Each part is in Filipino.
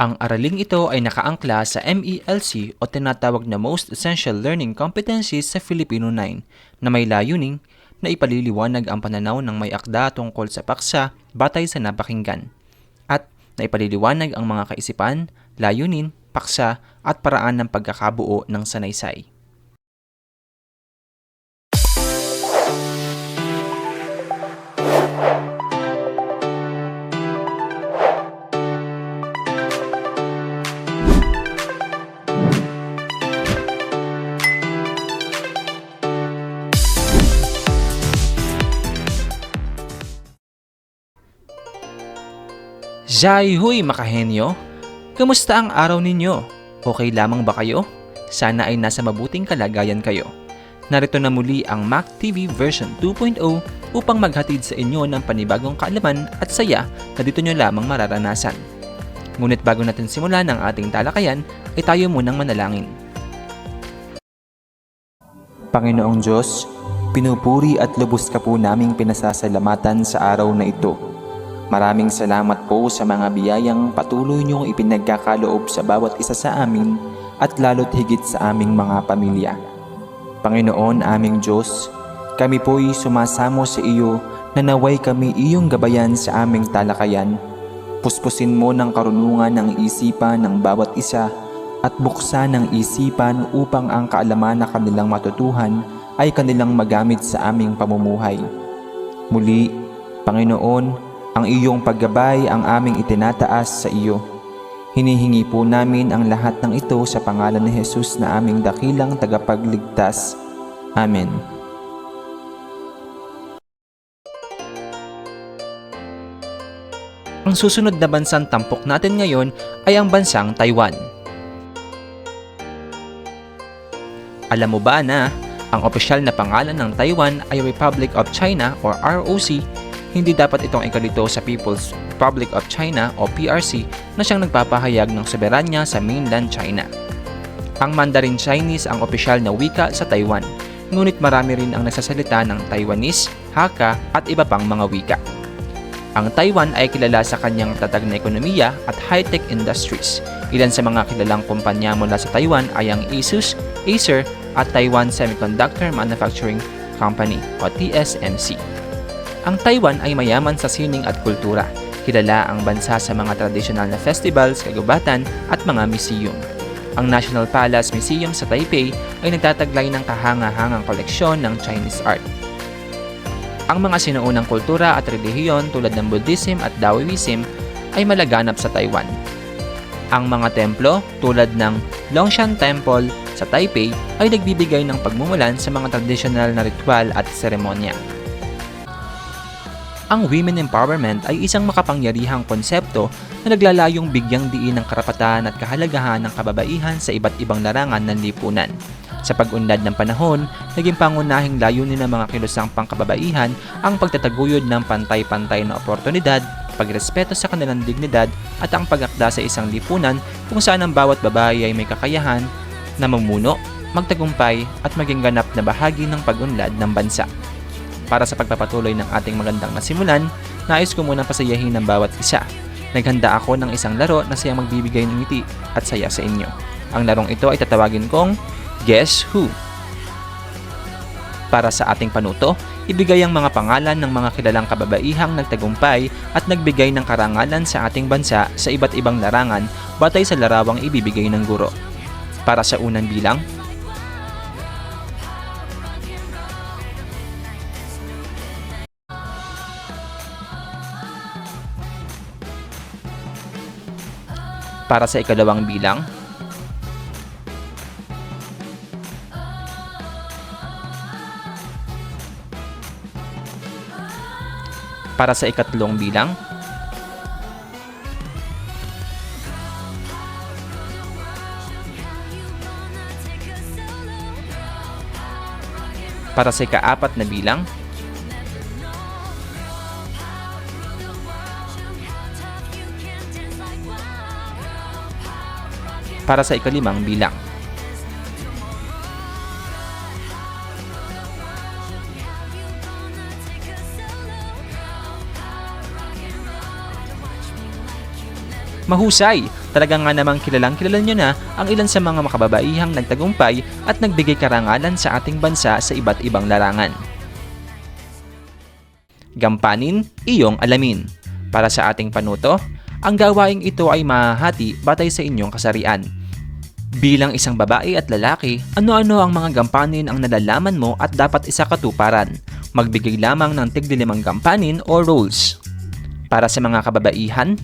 Ang araling ito ay nakaangkla sa MELC o tinatawag na Most Essential Learning Competencies sa Filipino 9 na may layuning na ipaliliwanag ang pananaw ng may akda tungkol sa paksa batay sa napakinggan at na ipaliliwanag ang mga kaisipan, layunin, paksa at paraan ng pagkakabuo ng sanaysay. Jai huy makahenyo! Kamusta ang araw ninyo? Okay lamang ba kayo? Sana ay nasa mabuting kalagayan kayo. Narito na muli ang Mac TV version 2.0 upang maghatid sa inyo ng panibagong kaalaman at saya na dito nyo lamang mararanasan. Ngunit bago natin simulan ang ating talakayan, ay tayo munang manalangin. Panginoong Diyos, pinupuri at lubos ka po naming pinasasalamatan sa araw na ito. Maraming salamat po sa mga biyayang patuloy niyong ipinagkakaloob sa bawat isa sa amin at lalo't higit sa aming mga pamilya. Panginoon aming Diyos, kami po'y sumasamo sa iyo na naway kami iyong gabayan sa aming talakayan. Puspusin mo ng karunungan ng isipan ng bawat isa at buksan ng isipan upang ang kaalaman na kanilang matutuhan ay kanilang magamit sa aming pamumuhay. Muli, Panginoon, ang iyong paggabay ang aming itinataas sa iyo. Hinihingi po namin ang lahat ng ito sa pangalan ni Jesus na aming dakilang tagapagligtas. Amen. Ang susunod na bansang tampok natin ngayon ay ang bansang Taiwan. Alam mo ba na ang opisyal na pangalan ng Taiwan ay Republic of China or ROC hindi dapat itong ikalito sa People's Republic of China o PRC na siyang nagpapahayag ng soberanya sa mainland China. Ang Mandarin Chinese ang opisyal na wika sa Taiwan, ngunit marami rin ang nagsasalita ng Taiwanese, Hakka at iba pang mga wika. Ang Taiwan ay kilala sa kanyang tatag na ekonomiya at high-tech industries. Ilan sa mga kilalang kumpanya mula sa Taiwan ay ang Asus, Acer at Taiwan Semiconductor Manufacturing Company o TSMC. Ang Taiwan ay mayaman sa sining at kultura. Kilala ang bansa sa mga tradisyonal na festivals, kagubatan at mga museum. Ang National Palace Museum sa Taipei ay nagtataglay ng kahanga-hangang koleksyon ng Chinese art. Ang mga sinuunang kultura at relihiyon tulad ng Buddhism at Taoism ay malaganap sa Taiwan. Ang mga templo tulad ng Longshan Temple sa Taipei ay nagbibigay ng pagmumulan sa mga tradisyonal na ritual at seremonya. Ang women empowerment ay isang makapangyarihang konsepto na naglalayong bigyang diin ng karapatan at kahalagahan ng kababaihan sa iba't ibang larangan ng lipunan. Sa pag-unlad ng panahon, naging pangunahing layunin ng mga kilusang pangkababaihan ang pagtataguyod ng pantay-pantay na oportunidad, pagrespeto sa kanilang dignidad at ang pagakda sa isang lipunan kung saan ang bawat babae ay may kakayahan na mamuno, magtagumpay at maging ganap na bahagi ng pag-unlad ng bansa. Para sa pagpapatuloy ng ating magandang nasimulan, nais ko munang pasayahin ng bawat isa. Naghanda ako ng isang laro na siyang magbibigay ng ngiti at saya sa inyo. Ang larong ito ay tatawagin kong Guess Who? Para sa ating panuto, ibigay ang mga pangalan ng mga kilalang kababaihang nagtagumpay at nagbigay ng karangalan sa ating bansa sa iba't ibang larangan batay sa larawang ibibigay ng guro. Para sa unang bilang, para sa ikalawang bilang. Para sa ikatlong bilang. Para sa ikaapat na bilang. Para sa ikalimang bilang. Mahusay! Talaga nga namang kilalang kilala nyo na ang ilan sa mga makababaihang nagtagumpay at nagbigay karangalan sa ating bansa sa iba't ibang larangan. Gampanin, iyong alamin. Para sa ating panuto, ang gawaing ito ay mahahati batay sa inyong kasarian. Bilang isang babae at lalaki, ano-ano ang mga gampanin ang nalalaman mo at dapat isa katuparan. Magbigay lamang ng tigdilimang gampanin o roles. Para sa mga kababaihan,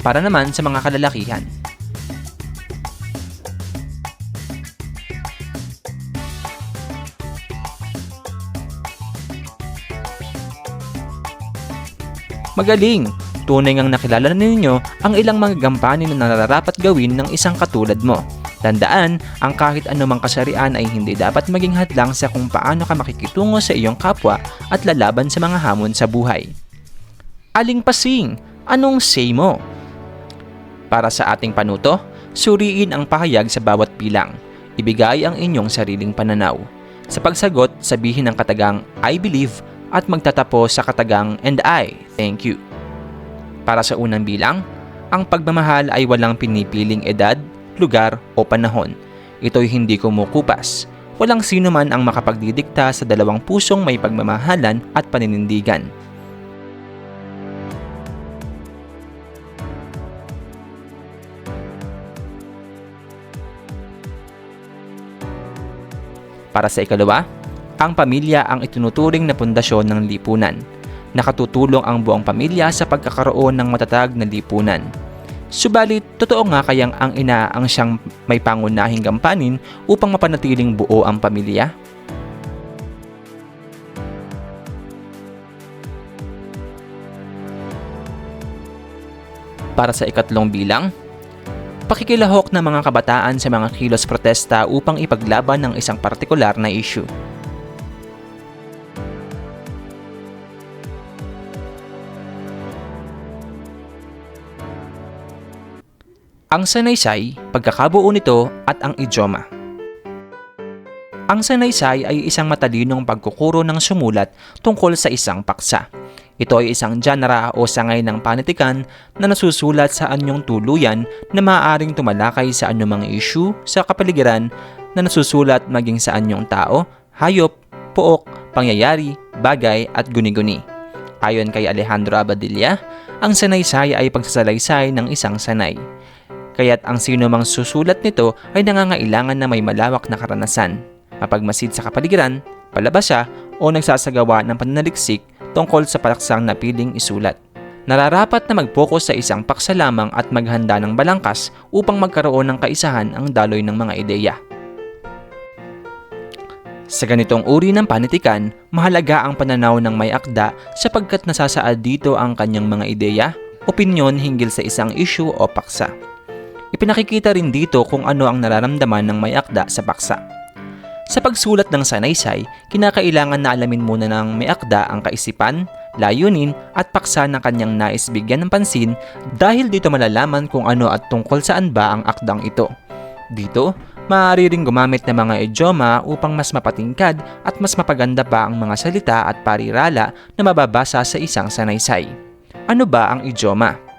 para naman sa mga kalalakihan. Magaling! Tunay ngang nakilala na ninyo ang ilang mga gampanin na nararapat gawin ng isang katulad mo. Tandaan, ang kahit anumang kasarian ay hindi dapat maging hadlang sa kung paano ka makikitungo sa iyong kapwa at lalaban sa mga hamon sa buhay. Aling pasing, anong say mo? Para sa ating panuto, suriin ang pahayag sa bawat bilang. Ibigay ang inyong sariling pananaw. Sa pagsagot, sabihin ang katagang I believe at magtatapos sa katagang and I, thank you. Para sa unang bilang, ang pagmamahal ay walang pinipiling edad, lugar o panahon. Ito'y hindi kumukupas. Walang sino man ang makapagdidikta sa dalawang pusong may pagmamahalan at paninindigan. Para sa ikalawa, ang pamilya ang itinuturing na pundasyon ng lipunan. Nakatutulong ang buong pamilya sa pagkakaroon ng matatag na lipunan. Subalit, totoo nga kayang ang ina ang siyang may pangunahing gampanin upang mapanatiling buo ang pamilya? Para sa ikatlong bilang, pakikilahok ng mga kabataan sa mga kilos protesta upang ipaglaban ng isang partikular na issue. Ang sanaysay, pagkakabuo nito at ang idioma. Ang sanaysay ay isang matalinong pagkukuro ng sumulat tungkol sa isang paksa. Ito ay isang genre o sangay ng panitikan na nasusulat sa anyong tuluyan na maaaring tumalakay sa anumang issue sa kapaligiran na nasusulat maging sa anyong tao, hayop, pook, pangyayari, bagay at guni-guni. Ayon kay Alejandro Abadilla, ang sanaysay ay pagsasalaysay ng isang sanay. Kaya't ang sino mang susulat nito ay nangangailangan na may malawak na karanasan, mapagmasid sa kapaligiran, palabasa o nagsasagawa ng pananaliksik tungkol sa paksang napiling isulat. Nararapat na mag-focus sa isang paksa lamang at maghanda ng balangkas upang magkaroon ng kaisahan ang daloy ng mga ideya. Sa ganitong uri ng panitikan, mahalaga ang pananaw ng may akda sapagkat nasasaad dito ang kanyang mga ideya, opinyon hinggil sa isang issue o paksa. Ipinakikita rin dito kung ano ang nararamdaman ng may akda sa paksa. Sa pagsulat ng sanaysay, kinakailangan na alamin muna ng may akda ang kaisipan, layunin at paksa na kanyang nais bigyan ng pansin dahil dito malalaman kung ano at tungkol saan ba ang akdang ito. Dito, maaari ring gumamit ng mga idioma upang mas mapatingkad at mas mapaganda pa ang mga salita at parirala na mababasa sa isang sanaysay. Ano ba ang idioma?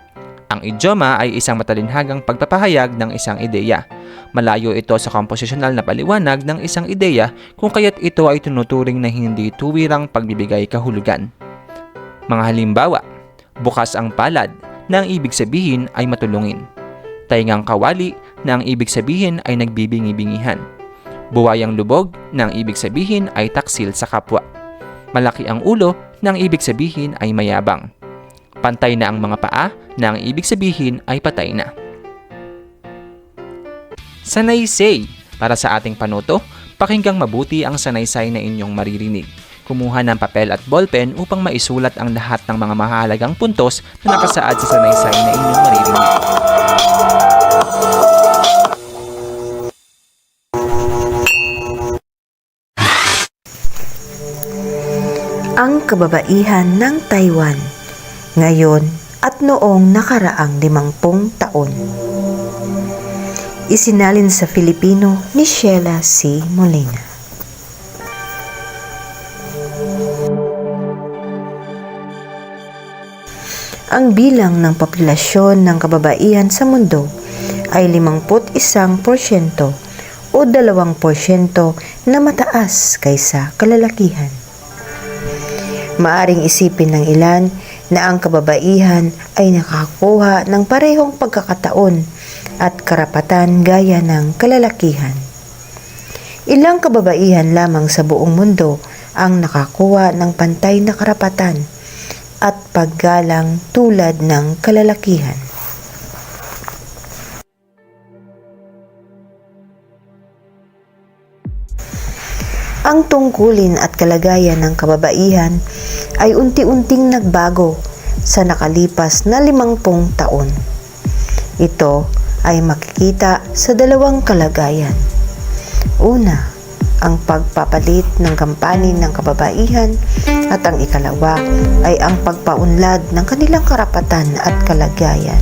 Ang idioma ay isang matalinhagang pagpapahayag ng isang ideya. Malayo ito sa komposisyonal na paliwanag ng isang ideya kung kaya't ito ay tunuturing na hindi tuwirang pagbibigay kahulugan. Mga halimbawa, bukas ang palad na ang ibig sabihin ay matulungin. Taingang kawali na ang ibig sabihin ay nagbibingi-bingihan. Buwayang lubog na ang ibig sabihin ay taksil sa kapwa. Malaki ang ulo na ang ibig sabihin ay mayabang. Pantay na ang mga paa na ang ibig sabihin ay patay na. Sanaysay. Para sa ating panuto, pakinggang mabuti ang sanaysay na inyong maririnig. Kumuha ng papel at ballpen upang maisulat ang lahat ng mga mahalagang puntos na nakasaad sa sanaysay na inyong maririnig. ang kababaihan ng Taiwan ngayon at noong nakaraang limampung taon. Isinalin sa Filipino ni Sheila C. Molina. Ang bilang ng populasyon ng kababaihan sa mundo ay 51% o 2% na mataas kaysa kalalakihan. Maaring isipin ng ilan na ang kababaihan ay nakakakuha ng parehong pagkakataon at karapatan gaya ng kalalakihan. Ilang kababaihan lamang sa buong mundo ang nakakuha ng pantay na karapatan at paggalang tulad ng kalalakihan. Ang tungkulin at kalagayan ng kababaihan ay unti-unting nagbago sa nakalipas na limangpung taon. Ito ay makikita sa dalawang kalagayan. Una, ang pagpapalit ng kampanin ng kababaihan at ang ikalawa ay ang pagpaunlad ng kanilang karapatan at kalagayan.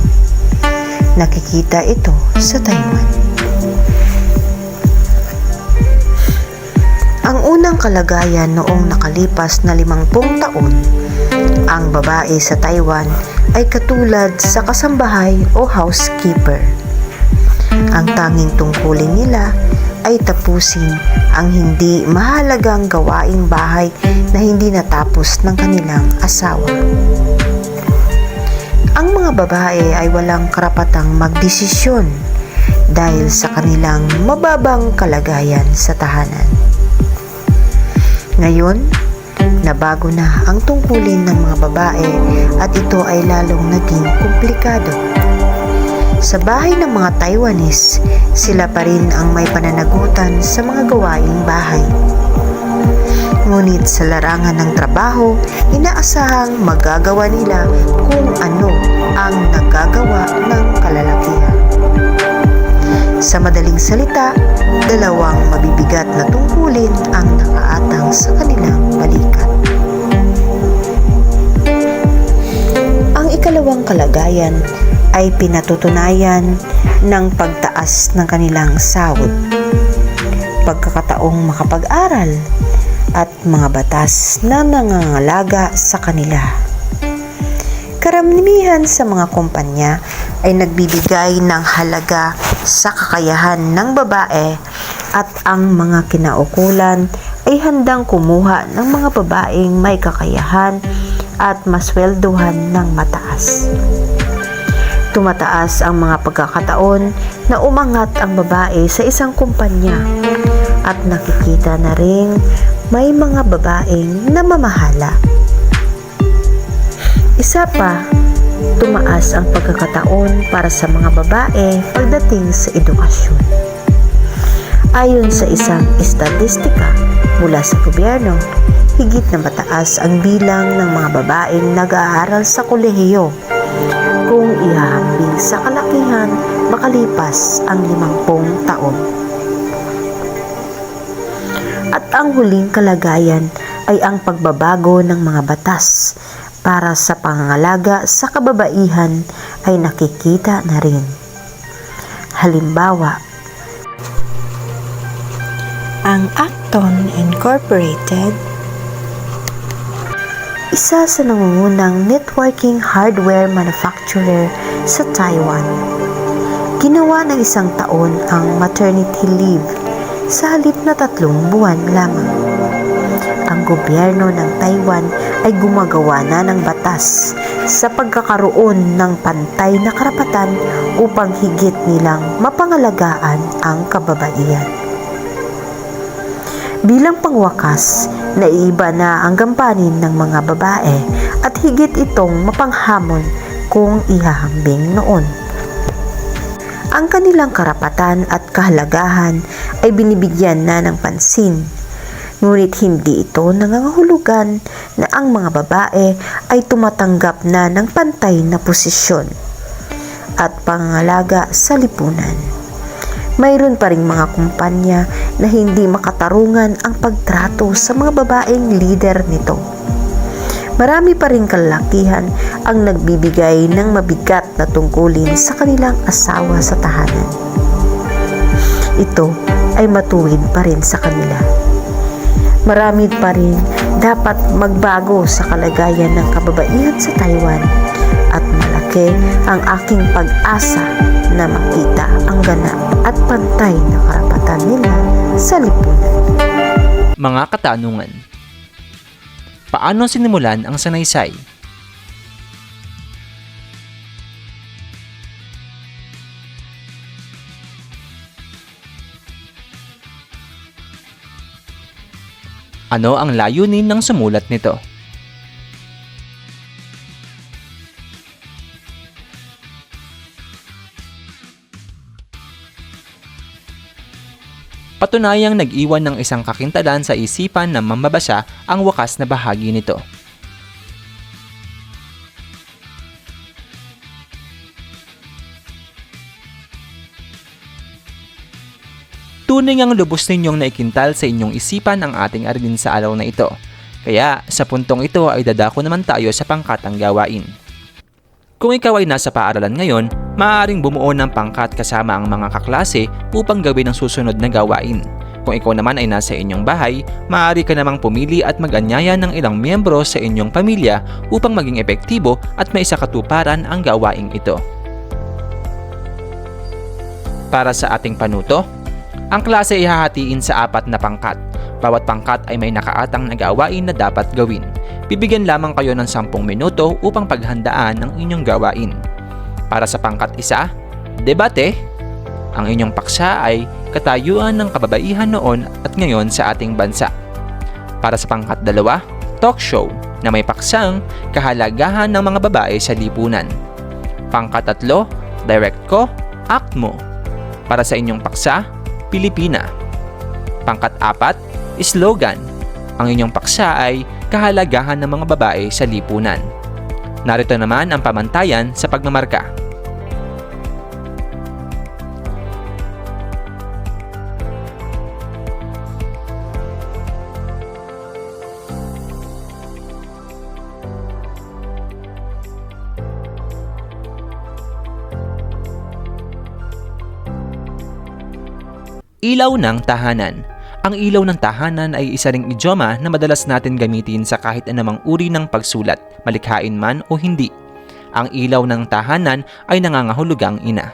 Nakikita ito sa Taiwan. Ang unang kalagayan noong nakalipas na limangpung taon, ang babae sa Taiwan ay katulad sa kasambahay o housekeeper. Ang tanging tungkulin nila ay tapusin ang hindi mahalagang gawaing bahay na hindi natapos ng kanilang asawa. Ang mga babae ay walang karapatang magdesisyon dahil sa kanilang mababang kalagayan sa tahanan. Ngayon, nabago na ang tungkulin ng mga babae at ito ay lalong naging komplikado. Sa bahay ng mga Taiwanese, sila pa rin ang may pananagutan sa mga gawaing bahay. Ngunit sa larangan ng trabaho, inaasahang magagawa nila kung ano ang nagagawa ng kalalakihan. Sa madaling salita, dalawang mabibigat na tungkulin ang nakaatang sa kanilang balikat. Ang ikalawang kalagayan ay pinatutunayan ng pagtaas ng kanilang sahod, pagkakataong makapag-aral, at mga batas na nangangalaga sa kanila. Karamihan sa mga kumpanya ay nagbibigay ng halaga sa kakayahan ng babae at ang mga kinaukulan ay handang kumuha ng mga babaeng may kakayahan at masweldohan ng mataas. Tumataas ang mga pagkakataon na umangat ang babae sa isang kumpanya at nakikita na rin may mga babaeng namamahala. Isa pa, tumaas ang pagkakataon para sa mga babae pagdating sa edukasyon. Ayon sa isang estadistika mula sa gobyerno, higit na mataas ang bilang ng mga babaeng nag-aaral sa kolehiyo kung ihahambing sa kalakihan makalipas ang limampung taon. At ang huling kalagayan ay ang pagbabago ng mga batas para sa pangangalaga sa kababaihan ay nakikita na rin. Halimbawa, ang Acton Incorporated isa sa nangungunang networking hardware manufacturer sa Taiwan. Ginawa ng isang taon ang maternity leave sa halip na tatlong buwan lamang. Ang gobyerno ng Taiwan ay gumagawa na ng batas sa pagkakaroon ng pantay na karapatan upang higit nilang mapangalagaan ang kababaihan. Bilang pangwakas, naiiba na ang gampanin ng mga babae at higit itong mapanghamon kung ihahambing noon. Ang kanilang karapatan at kahalagahan ay binibigyan na ng pansin. Ngunit hindi ito nangangahulugan na ang mga babae ay tumatanggap na ng pantay na posisyon at pangangalaga sa lipunan mayroon pa ring mga kumpanya na hindi makatarungan ang pagtrato sa mga babaeng leader nito. Marami pa rin kalakihan ang nagbibigay ng mabigat na tungkulin sa kanilang asawa sa tahanan. ito ay matuwid pa rin sa kanila. Marami pa rin dapat magbago sa kalagayan ng kababaihan sa Taiwan at malaki ang aking pag-asa na makita ang ganap at pantay na karapatan nila sa lipunan. Mga katanungan Paano sinimulan ang sanaysay? Ano ang layunin ng sumulat nito? Patunayang nag-iwan ng isang kakintalan sa isipan ng mambabasa ang wakas na bahagi nito. Tunay ang lubos ninyong naikintal sa inyong isipan ang ating aralin sa araw na ito. Kaya sa puntong ito ay dadako naman tayo sa pangkatang gawain. Kung ikaw ay nasa paaralan ngayon, maaaring bumuo ng pangkat kasama ang mga kaklase upang gawin ang susunod na gawain. Kung ikaw naman ay nasa inyong bahay, maaari ka namang pumili at mag-anyaya ng ilang miyembro sa inyong pamilya upang maging epektibo at may katuparan ang gawaing ito. Para sa ating panuto, ang klase ay hahatiin sa apat na pangkat. Bawat pangkat ay may nakaatang na gawain na dapat gawin. Bibigyan lamang kayo ng 10 minuto upang paghandaan ang inyong gawain. Para sa pangkat isa, debate. Ang inyong paksa ay katayuan ng kababaihan noon at ngayon sa ating bansa. Para sa pangkat dalawa, talk show na may paksang kahalagahan ng mga babae sa lipunan. Pangkat tatlo, direct ko, act mo. Para sa inyong paksa, Pilipina. Pangkat apat, slogan. Ang inyong paksa ay kahalagahan ng mga babae sa lipunan. Narito naman ang pamantayan sa pagmamarka. Ilaw ng tahanan. Ang ilaw ng tahanan ay isa ring idioma na madalas natin gamitin sa kahit anumang uri ng pagsulat, malikhain man o hindi. Ang ilaw ng tahanan ay nangangahulugang ina.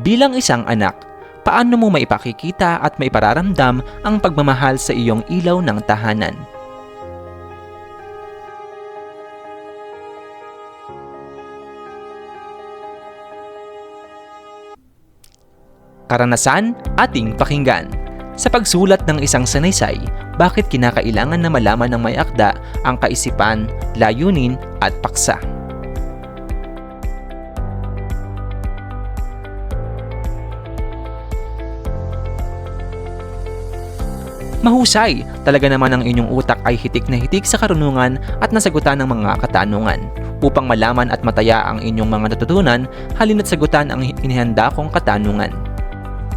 Bilang isang anak, paano mo maipakikita at maipararamdam ang pagmamahal sa iyong ilaw ng tahanan? Karanasan ating pakinggan. Sa pagsulat ng isang sanaysay, bakit kinakailangan na malaman ng may akda ang kaisipan, layunin at paksa? Mahusay, talaga naman ang inyong utak ay hitik na hitik sa karunungan at nasagutan ng mga katanungan. Upang malaman at mataya ang inyong mga natutunan, halina't sagutan ang inihanda kong katanungan.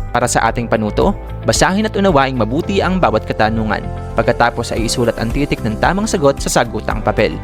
Para sa ating panuto, basahin at unawaing mabuti ang bawat katanungan. Pagkatapos ay isulat ang titik ng tamang sagot sa sagutang papel.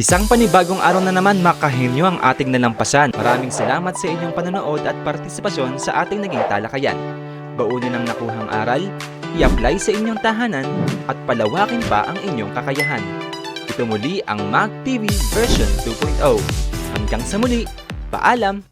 Isang panibagong araw na naman makahinyo ang ating nalampasan. Maraming salamat sa inyong panonood at partisipasyon sa ating naging talakayan. Baunin ang nakuhang aral, i-apply sa inyong tahanan, at palawakin pa ang inyong kakayahan. Ito muli ang Mag TV version 2.0. Hanggang sa muli, paalam!